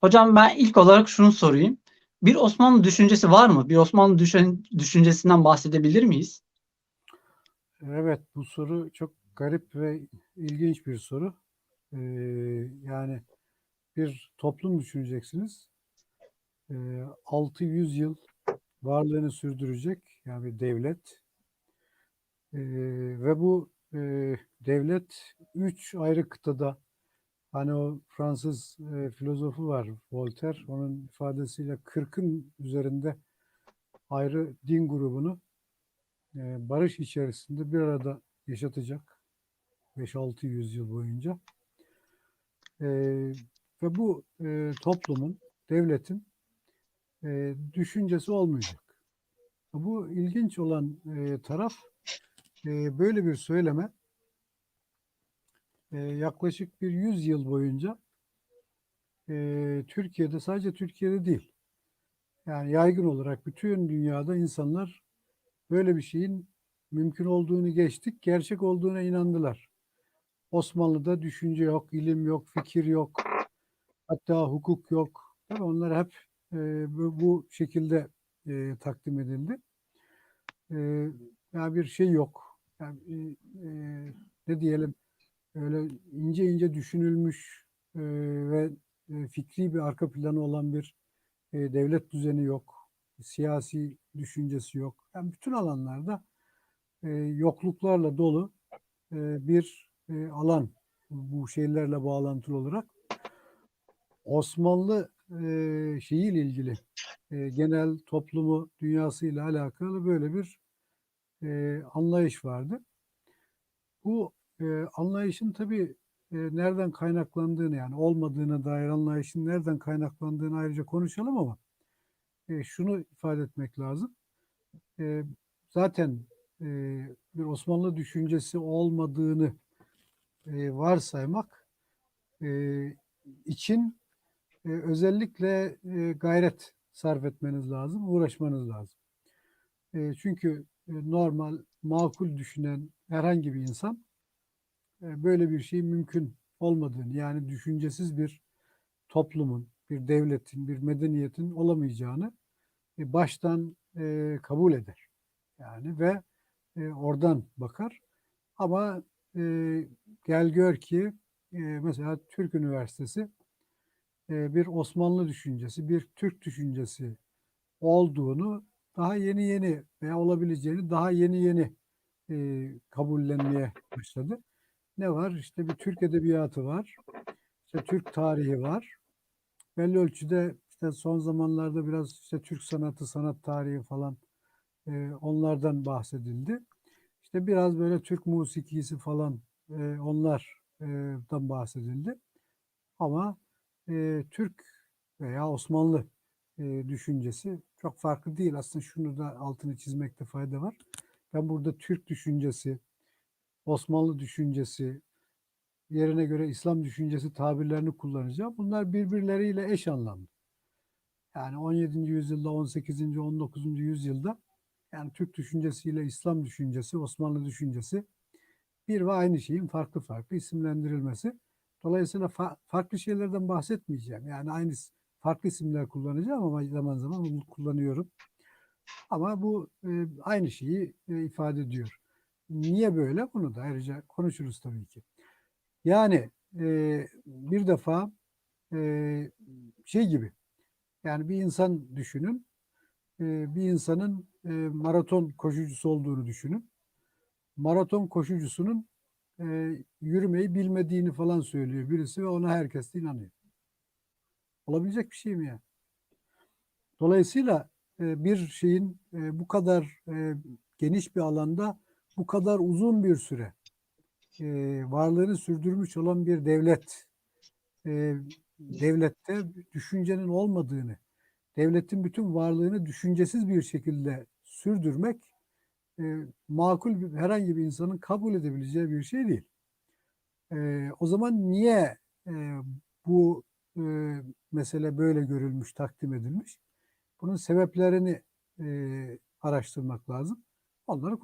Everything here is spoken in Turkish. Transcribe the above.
Hocam ben ilk olarak şunu sorayım. Bir Osmanlı düşüncesi var mı? Bir Osmanlı düşün, düşüncesinden bahsedebilir miyiz? Evet, bu soru çok garip ve ilginç bir soru. Ee, yani bir toplum düşüneceksiniz. Ee, 600 yıl varlığını sürdürecek yani bir devlet. Ee, ve bu e, devlet üç ayrı kıtada hani o Fransız e, filozofu var Voltaire onun ifadesiyle 40'ın üzerinde ayrı din grubunu e, barış içerisinde bir arada yaşatacak 5-6 yüzyıl boyunca. E, ve bu e, toplumun, devletin e, düşüncesi olmayacak. Bu ilginç olan e, taraf e, böyle bir söyleme e, yaklaşık bir 100 yıl boyunca e, Türkiye'de sadece Türkiye'de değil yani yaygın olarak bütün dünyada insanlar böyle bir şeyin mümkün olduğunu geçtik, gerçek olduğuna inandılar. Osmanlı'da düşünce yok, ilim yok, fikir yok, hatta hukuk yok. Tabii onlar hep e, bu, şekilde e, takdim edildi. E, yani bir şey yok. Yani, e, ne diyelim, öyle ince ince düşünülmüş e, ve e, fikri bir arka planı olan bir e, devlet düzeni yok. Siyasi düşüncesi yok. Yani bütün alanlarda e, yokluklarla dolu e, bir e, alan bu şeylerle bağlantılı olarak. Osmanlı e, şeyiyle ilgili e, genel toplumu dünyasıyla alakalı böyle bir e, anlayış vardı. Bu e, anlayışın tabii e, nereden kaynaklandığını yani olmadığına dair anlayışın nereden kaynaklandığını ayrıca konuşalım ama e, şunu ifade etmek lazım. E, zaten e, bir Osmanlı düşüncesi olmadığını e, varsaymak e, için e, özellikle e, gayret sarf etmeniz lazım, uğraşmanız lazım. E, çünkü e, normal, makul düşünen herhangi bir insan böyle bir şey mümkün olmadığını, yani düşüncesiz bir toplumun, bir devletin, bir medeniyetin olamayacağını e, baştan e, kabul eder. Yani ve e, oradan bakar. Ama e, gel gör ki e, mesela Türk Üniversitesi e, bir Osmanlı düşüncesi, bir Türk düşüncesi olduğunu daha yeni yeni veya olabileceğini daha yeni yeni e, kabullenmeye başladı. Ne var? İşte bir Türk edebiyatı var. İşte Türk tarihi var. Belli ölçüde işte son zamanlarda biraz işte Türk sanatı, sanat tarihi falan e, onlardan bahsedildi. İşte biraz böyle Türk musikisi falan e, onlardan bahsedildi. Ama e, Türk veya Osmanlı e, düşüncesi çok farklı değil. Aslında şunu da altını çizmekte fayda var. Ben burada Türk düşüncesi, Osmanlı düşüncesi, yerine göre İslam düşüncesi tabirlerini kullanacağım. Bunlar birbirleriyle eş anlamlı. Yani 17. yüzyılda, 18. 19. yüzyılda yani Türk düşüncesiyle İslam düşüncesi, Osmanlı düşüncesi bir ve aynı şeyin farklı farklı isimlendirilmesi. Dolayısıyla fa- farklı şeylerden bahsetmeyeceğim. Yani aynı farklı isimler kullanacağım ama zaman zaman bunu kullanıyorum. Ama bu e, aynı şeyi e, ifade ediyor. Niye böyle? Bunu da ayrıca konuşuruz tabii ki. Yani e, bir defa e, şey gibi yani bir insan düşünün e, bir insanın e, maraton koşucusu olduğunu düşünün. Maraton koşucusunun e, yürümeyi bilmediğini falan söylüyor birisi ve ona herkes de inanıyor. Olabilecek bir şey mi ya? Dolayısıyla e, bir şeyin e, bu kadar e, geniş bir alanda bu kadar uzun bir süre e, varlığını sürdürmüş olan bir devlet e, devlette düşüncenin olmadığını, devletin bütün varlığını düşüncesiz bir şekilde sürdürmek e, makul bir, herhangi bir insanın kabul edebileceği bir şey değil. E, o zaman niye e, bu e, mesele böyle görülmüş, takdim edilmiş? Bunun sebeplerini e, araştırmak lazım. Onları konu